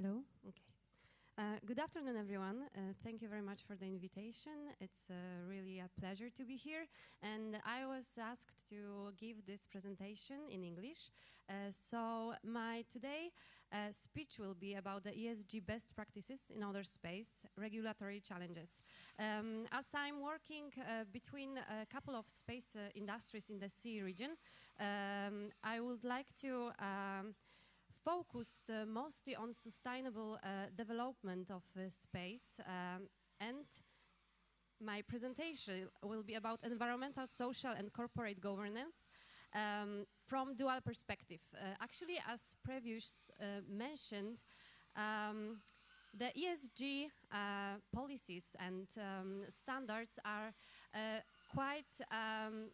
Hello. Okay. Uh, good afternoon, everyone. Uh, thank you very much for the invitation. It's uh, really a pleasure to be here. And I was asked to give this presentation in English. Uh, so my today uh, speech will be about the ESG best practices in outer space, regulatory challenges. Um, as I'm working uh, between a couple of space industries in the sea region, um, I would like to um, focused uh, mostly on sustainable uh, development of uh, space um, and my presentation will be about environmental, social and corporate governance um, from dual perspective. Uh, actually, as previous uh, mentioned, um, the ESG uh, policies and um, standards are quite um,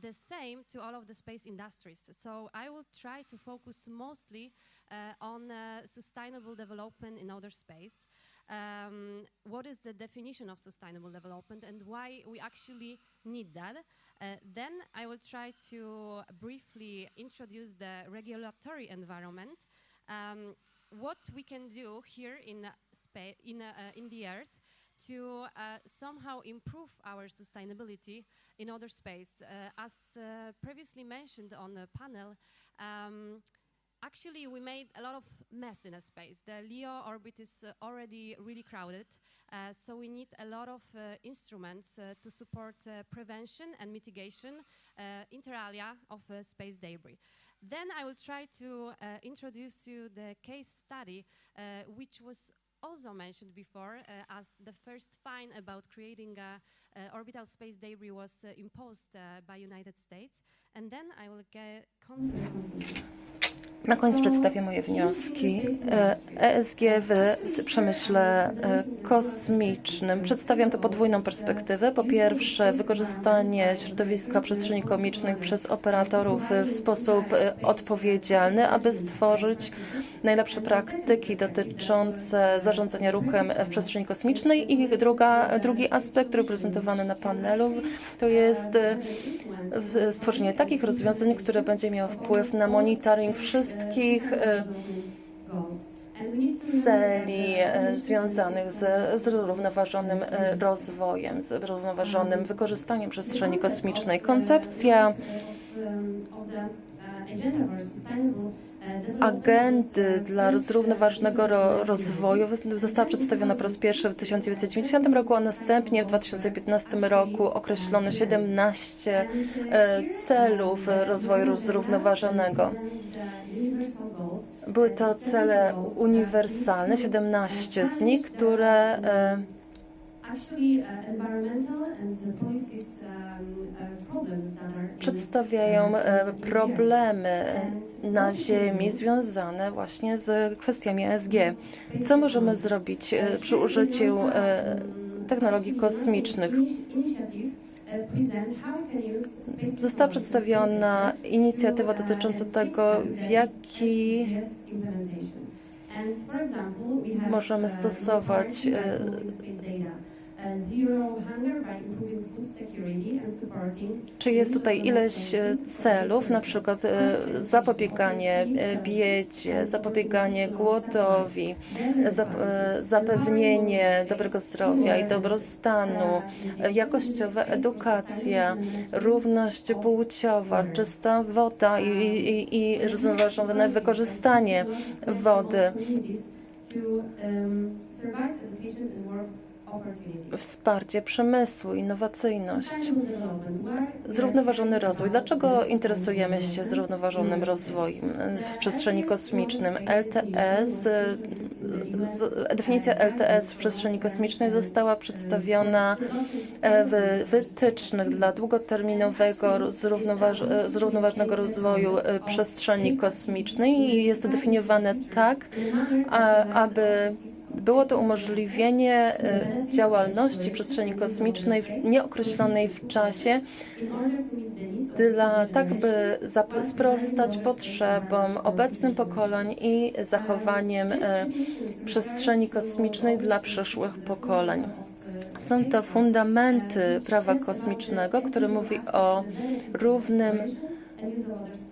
the same to all of the space industries. So I will try to focus mostly uh, on uh, sustainable development in outer space. Um, what is the definition of sustainable development and why we actually need that? Uh, then I will try to briefly introduce the regulatory environment. Um, what we can do here in, uh, in, uh, in the Earth to uh, somehow improve our sustainability in outer space. Uh, as uh, previously mentioned on the panel, um, actually we made a lot of mess in a space. The LEO orbit is uh, already really crowded, uh, so we need a lot of uh, instruments uh, to support prevention and mitigation inter alia of space debris. Then I will try to introduce you the case study, which was also mentioned before uh, as the first fine about creating a, uh, orbital space debris was uh, imposed uh, by United States. And then I will get, come to the Na koniec przedstawię moje wnioski. E, ESG w s- przemyśle e, kosmicznym. Przedstawiam to podwójną perspektywę. Po pierwsze, wykorzystanie środowiska przestrzeni kosmicznych przez operatorów w sposób e, odpowiedzialny, aby stworzyć najlepsze praktyki dotyczące zarządzania ruchem w przestrzeni kosmicznej. I druga, drugi aspekt, który prezentowany na panelu, to jest e, w- stworzenie takich rozwiązań, które będzie miało wpływ na monitoring wszystkich e, celi e, związanych z zrównoważonym e, rozwojem, z zrównoważonym wykorzystaniem przestrzeni kosmicznej. Koncepcja agendy dla zrównoważonego ro- rozwoju została przedstawiona po raz pierwszy w 1990 roku, a następnie w 2015 roku określono 17 e, celów rozwoju zrównoważonego. Były to cele uniwersalne, 17 z nich, które przedstawiają e, problemy na Ziemi związane właśnie z kwestiami ESG. Co możemy zrobić e, przy użyciu e, technologii kosmicznych? Została przedstawiona inicjatywa dotycząca tego, w jaki możemy stosować e, Czy jest tutaj ileś e, celów, na przykład e, zapobieganie e, biedzie, zapobieganie głodowi, zap- e, zapewnienie dobrego zdrowia i dobrostanu, e, jakościowa edukacja, równość płciowa, czysta woda i, i, i zrównoważone wykorzystanie wody, wsparcie przemysłu, innowacyjność. Zrównoważony rozwój. Dlaczego interesujemy się zrównoważonym rozwojem w przestrzeni kosmicznym? LTS, definicja LTS w przestrzeni kosmicznej została przedstawiona e, w wytycznych dla długoterminowego zrównoważ, e, zrównoważonego rozwoju e, przestrzeni kosmicznej i jest to definiowane tak, aby było to umożliwienie e, działalności przestrzeni kosmicznej nieokreślonej w czasie, dla, tak by sprostać potrzebom obecnym pokoleń i zachowaniem e, przestrzeni kosmicznej dla przyszłych pokoleń. Są to fundamenty prawa kosmicznego, który mówi o równym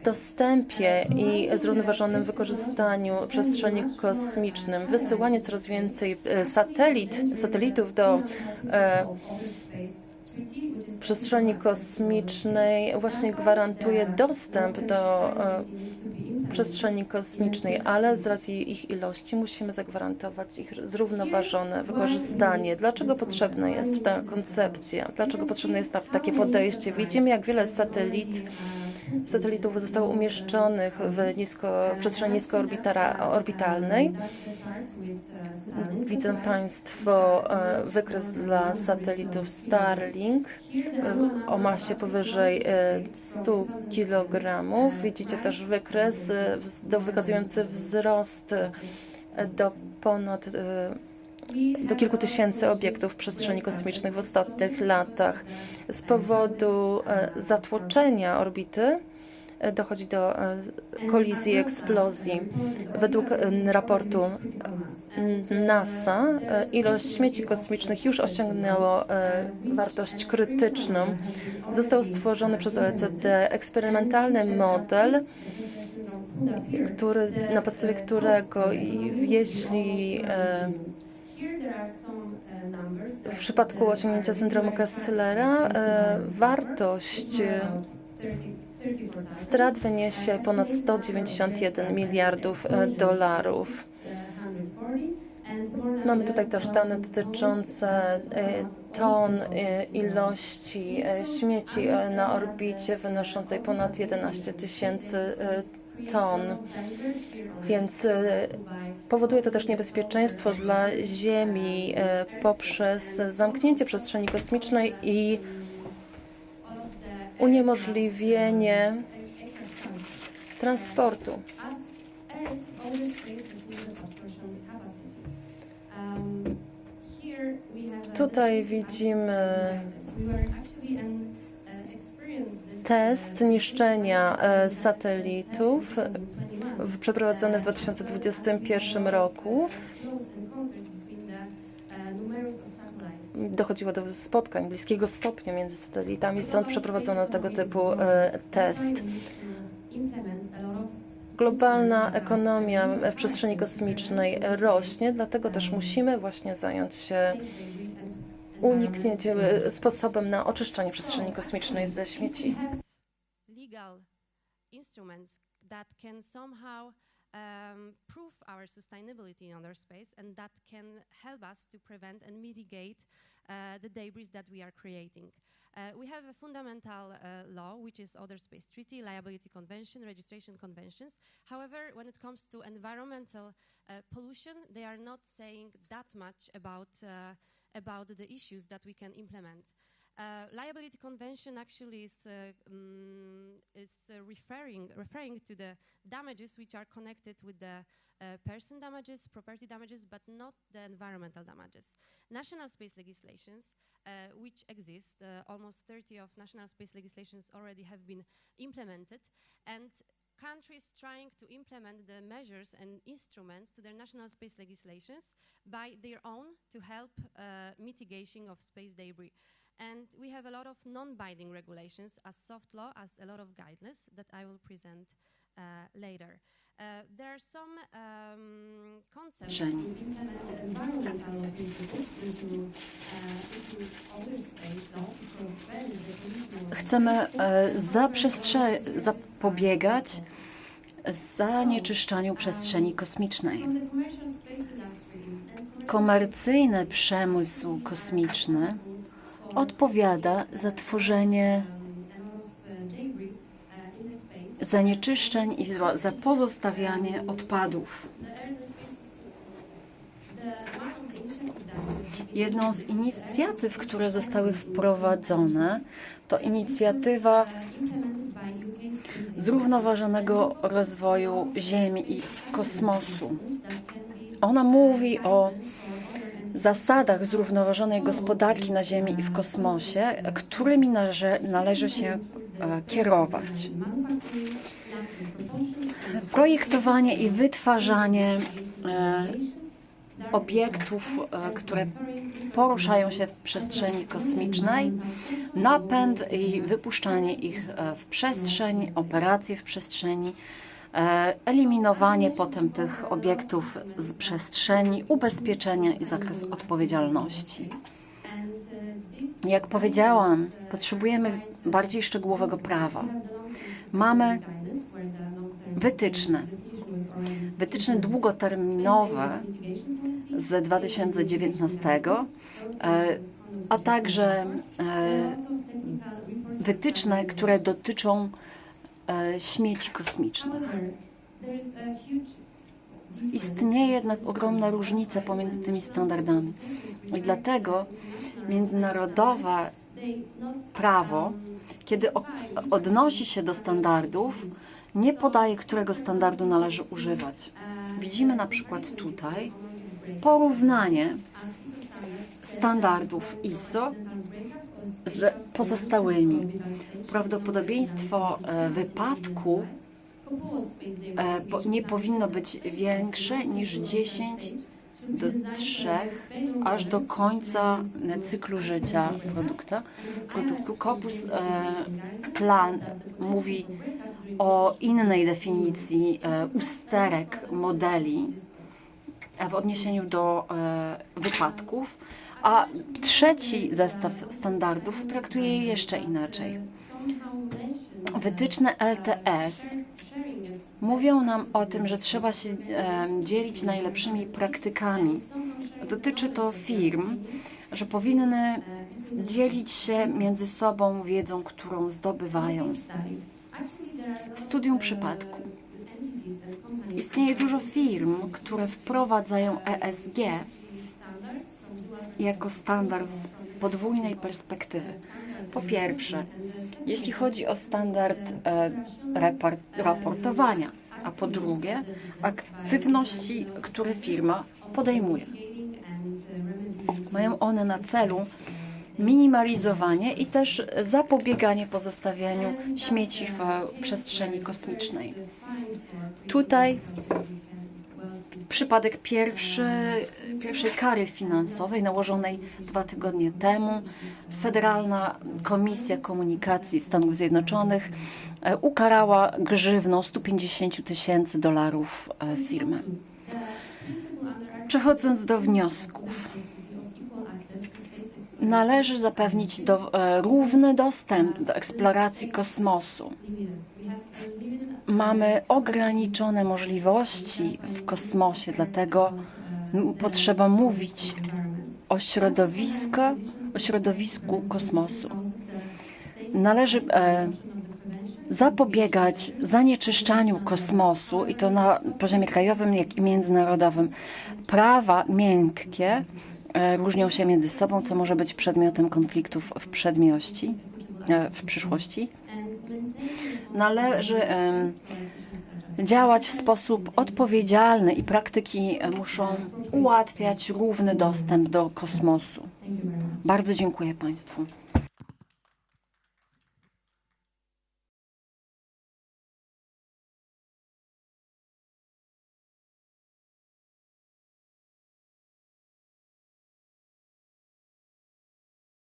dostępie i zrównoważonym wykorzystaniu przestrzeni kosmicznym, wysyłanie coraz więcej e, satelit, satelitów do e, przestrzeni kosmicznej właśnie gwarantuje dostęp do e, przestrzeni kosmicznej, ale z racji ich ilości musimy zagwarantować ich zrównoważone wykorzystanie. Dlaczego potrzebna jest ta koncepcja? Dlaczego potrzebne jest ta, takie podejście? Widzimy, jak wiele satelit, satelitów zostało umieszczonych w nisko, przestrzeni niskoorbitalnej. Widzą Państwo e, wykres dla satelitów Starlink e, o masie powyżej e, 100 kg. Widzicie też wykres e, do- wykazujący wzrost e, do ponad e, do kilku tysięcy obiektów w przestrzeni kosmicznych w ostatnich latach. Z powodu e, zatłoczenia orbity e, dochodzi do e, kolizji, eksplozji. Według raportu NASA ilość śmieci kosmicznych już osiągnęło e, wartość krytyczną. Został stworzony przez OECD eksperymentalny model, który, na podstawie którego jeśli w przypadku osiągnięcia syndromu Kesslera e, wartość e, strat wyniesie ponad 191 miliardów e, dolarów. Mamy tutaj też dane dotyczące e, ton e, ilości e, śmieci e, na orbicie wynoszącej ponad 11 tysięcy e, ton. Więc e, powoduje to też niebezpieczeństwo dla Ziemi e, poprzez zamknięcie przestrzeni kosmicznej i uniemożliwienie transportu. Tutaj widzimy test niszczenia e, satelitów w- przeprowadzony w 2021 roku. Dochodziło do spotkań bliskiego stopnia między satelitami, stąd przeprowadzono tego typu e, test. Globalna ekonomia w przestrzeni kosmicznej rośnie, dlatego też musimy właśnie zająć się uniknięciem, e, sposobem na oczyszczanie przestrzeni kosmicznej ze śmieci. instruments that can somehow um, prove our sustainability in outer space and that can help us to prevent and mitigate uh, the debris that we are creating. Uh, we have a fundamental uh, law, which is Other Space Treaty, Liability Convention, Registration Conventions. However, when it comes to environmental uh, pollution, they are not saying that much about, uh, about the issues that we can implement. Uh, liability convention actually is uh, mm, is uh, referring referring to the damages which are connected with the uh, person damages, property damages, but not the environmental damages. National space legislations, uh, which exist, uh, almost 30 of national space legislations already have been implemented, and countries trying to implement the measures and instruments to their national space legislations by their own to help uh, mitigation of space debris. And we have a lot of non-binding regulations as soft law, as a lot of guidelines that I will present uh, later. Uh, there are some um, concepts implement environmental into, uh, into outer space law Chcemy e, zapobiegać zanieczyszczaniu przestrzeni kosmicznej. Komercyjny przemysł kosmiczny odpowiada za tworzenie zanieczyszczeń i za pozostawianie odpadów. Jedną z inicjatyw, które zostały wprowadzone, to inicjatywa zrównoważonego rozwoju Ziemi i kosmosu. Ona mówi o zasadach zrównoważonej gospodarki na Ziemi i w kosmosie, którymi należy, się e, kierować. Projektowanie i wytwarzanie e, obiektów, e, które poruszają się w przestrzeni kosmicznej, napęd i wypuszczanie ich e, w przestrzeń, operacje w przestrzeni, e, eliminowanie potem tych obiektów z przestrzeni, ubezpieczenie i zakres odpowiedzialności. Jak powiedziałam, potrzebujemy bardziej szczegółowego prawa. Mamy wytyczne, wytyczne długoterminowe z 2019, e, a także e, wytyczne, które dotyczą e, śmieci kosmicznych. Istnieje jednak ogromna różnica pomiędzy tymi standardami. I dlatego międzynarodowe prawo, kiedy odnosi się do standardów, nie podaje, którego standardu należy używać. Widzimy na przykład tutaj porównanie standardów ISO z pozostałymi. Prawdopodobieństwo e, wypadku e, nie powinno być większe niż 10 do 3 aż do końca e, cyklu życia produktu. Kopus e, plan mówi o innej definicji e, usterek modeli e, w odniesieniu do e, wypadków, a trzeci zestaw standardów traktuje je jeszcze inaczej. Wytyczne LTS mówią nam o tym, że trzeba się e, dzielić najlepszymi praktykami. Dotyczy to firm, że powinny dzielić się między sobą wiedzą, którą zdobywają. Studium przypadku. Istnieje dużo firm, które wprowadzają ESG jako standard z podwójnej perspektywy. Po pierwsze, jeśli chodzi o standard e, rapor- raportowania, a po drugie, aktywności, które firma podejmuje. Mają one na celu minimalizowanie i też zapobieganie pozostawianiu śmieci w przestrzeni kosmicznej. Tutaj przypadek pierwszy, pierwszej kary finansowej nałożonej dwa tygodnie temu. Federalna Komisja Komunikacji Stanów Zjednoczonych e, ukarała grzywną 150 tysięcy dolarów e, firmę. Przechodząc do wniosków. Należy zapewnić do, e, równy dostęp do eksploracji kosmosu. Mamy ograniczone możliwości w kosmosie, dlatego potrzeba mówić o środowisku, o środowisku kosmosu. Należy e, zapobiegać zanieczyszczaniu kosmosu i to na poziomie krajowym, jak i międzynarodowym. Prawa miękkie e, różnią się między sobą, co może być przedmiotem konfliktów w przedmiości, e, w przyszłości. Należy działać w sposób odpowiedzialny i praktyki e, muszą ułatwiać równy dostęp do kosmosu. Bardzo dziękuję Państwu.